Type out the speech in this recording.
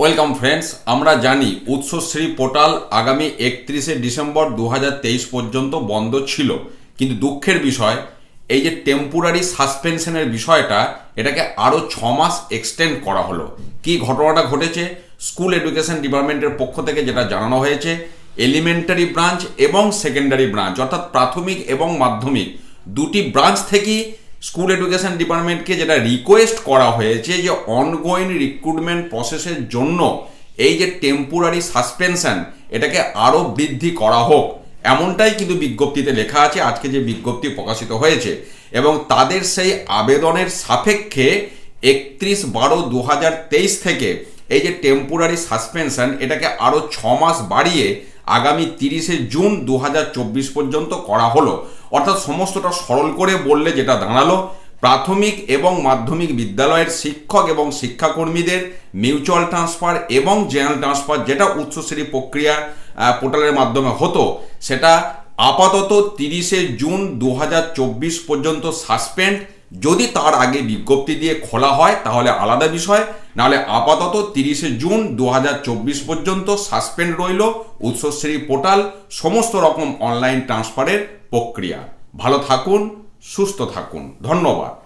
Welcome friends আমরা জানি Utsashree portal আগামী একত্রিশে ডিসেম্বর দু হাজার তেইশ পর্যন্ত বন্ধ ছিল। কিন্তু দুঃখের বিষয়, এই যে টেম্পোরারি সাসপেনশনের বিষয়টা, এটাকে আরও ছ মাস এক্সটেন্ড করা হলো। কি ঘটনাটা ঘটেছে? স্কুল এডুকেশন ডিপার্টমেন্টের পক্ষ থেকে যেটা জানানো হয়েছে এলিমেন্টারি ব্রাঞ্চ এবং সেকেন্ডারি ব্রাঞ্চ অর্থাৎ প্রাথমিক এবং মাধ্যমিক, দুটি ব্রাঞ্চ থেকেই স্কুল এডুকেশন ডিপার্টমেন্টকে যেটা রিকোয়েস্ট করা হয়েছে যে অনগোয়িং রিক্রুটমেন্ট প্রসেসের জন্য এই যে টেম্পোরারি সাসপেনশন এটাকে আরও বৃদ্ধি করা হোক, এমনটাই কিন্তু বিজ্ঞপ্তিতে লেখা আছে, আজকে যে বিজ্ঞপ্তি প্রকাশিত হয়েছে। এবং তাদের সেই আবেদনের সাপেক্ষে একত্রিশ বারো দু থেকে এই যে টেম্পোরারি সাসপেনশন এটাকে আরও ছ মাস বাড়িয়ে আগামী তিরিশে জুন দু হাজার চব্বিশ পর্যন্ত করা হলো। অর্থাৎ সমস্তটা সরল করে বললে যেটা দাঁড়াল, প্রাথমিক এবং মাধ্যমিক বিদ্যালয়ের শিক্ষক এবং শিক্ষাকর্মীদের মিউচুয়াল ট্রান্সফার এবং জেনারেল ট্রান্সফার যেটা উচ্চশ্রী প্রক্রিয়া পোর্টালের মাধ্যমে হতো, সেটা আপাতত তিরিশে জুন দু হাজার চব্বিশ পর্যন্ত সাসপেন্ড যদি তার আগে বিজ্ঞপ্তি দিয়ে খোলা হয়, তাহলে আলাদা বিষয়। নাহলে আপাতত তিরিশে জুন দু হাজার চব্বিশ পর্যন্ত সাসপেন্ড রইল উৎসশ্রী পোর্টাল, সমস্ত রকম অনলাইন ট্রান্সফারের প্রক্রিয়া। ভালো থাকুন, সুস্থ থাকুন। ধন্যবাদ।